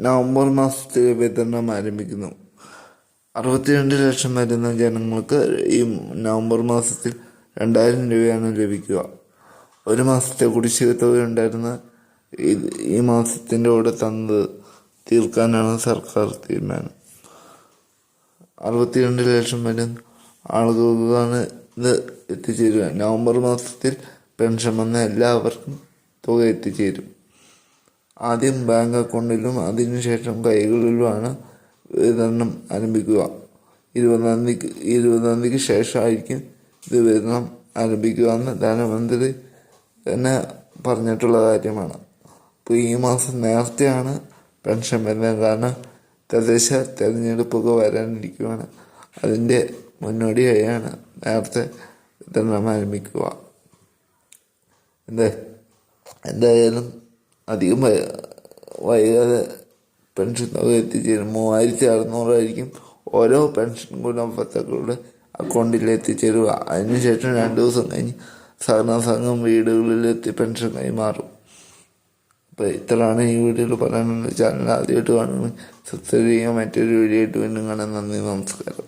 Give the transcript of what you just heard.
November മാസത്തിൽ വിതരണം ആരംഭിക്കുന്നു. അറുപത്തിരണ്ട് ലക്ഷം വരുന്ന ജനങ്ങൾക്ക് ഈ നവംബർ മാസത്തിൽ രണ്ടായിരം രൂപയാണ് ലഭിക്കുക. ഒരു മാസത്തെ കുടിശ്ശിക തുക ഉണ്ടായിരുന്ന ഈ മാസത്തിന്റെ കൂടെ തന്നത് തീർക്കാനാണ് സർക്കാർ തീരുമാനം. അറുപത്തിരണ്ട് ലക്ഷം വരുന്ന ആളുകൾക്കാണ് ഇത് എത്തിച്ചേരുക. നവംബർ മാസത്തിൽ പെൻഷൻ വന്ന എല്ലാവർക്കും തുക എത്തിച്ചേരും. ആദ്യം ബാങ്ക് അക്കൗണ്ടിലും അതിനുശേഷം കൈകളിലുമാണ് വിതരണം ആരംഭിക്കുക. ഇരുപതാം തീയതി ഇരുപതാം തീയതിക്ക് ശേഷമായിരിക്കും ഇത് വിതരണം ആരംഭിക്കുക എന്ന് ധനമന്ത്രി തന്നെ പറഞ്ഞിട്ടുള്ള കാര്യമാണ്. അപ്പോൾ ഈ മാസം നേരത്തെയാണ് പെൻഷൻ വരുന്നത്. കാരണം തദ്ദേശ തിരഞ്ഞെടുപ്പൊക്കെ വരാനിരിക്കുകയാണ് അതിന്റെ മുന്നോടിയായാണ് നേരത്തെ വിതരണം ആരംഭിക്കുക. എന്തേ എന്തായാലും അധികം വൈകാതെ പെൻഷൻ തുക എത്തിച്ചേരും. മൂവായിരത്തി അറുന്നൂറായിരിക്കും ഓരോ പെൻഷൻ ഗുണഭോക്താക്കളുടെ അക്കൗണ്ടിൽ എത്തിച്ചേരുക. അതിനുശേഷം രണ്ട് ദിവസം കഴിഞ്ഞ് സഹകരണ സംഘം വീടുകളിലെത്തി പെൻഷൻ കൈമാറും. അപ്പോൾ ഇത്രയാണ് ഈ വീഡിയോയിൽ പറയാനുള്ള ചാനൽ ആദ്യമായിട്ട് കാണുന്നത് സബ്സ്ക്രൈബ് ചെയ്യുക. മറ്റൊരു വീഡിയോ ആയിട്ട് വീണ്ടും കാണാൻ നന്ദി നമസ്കാരം.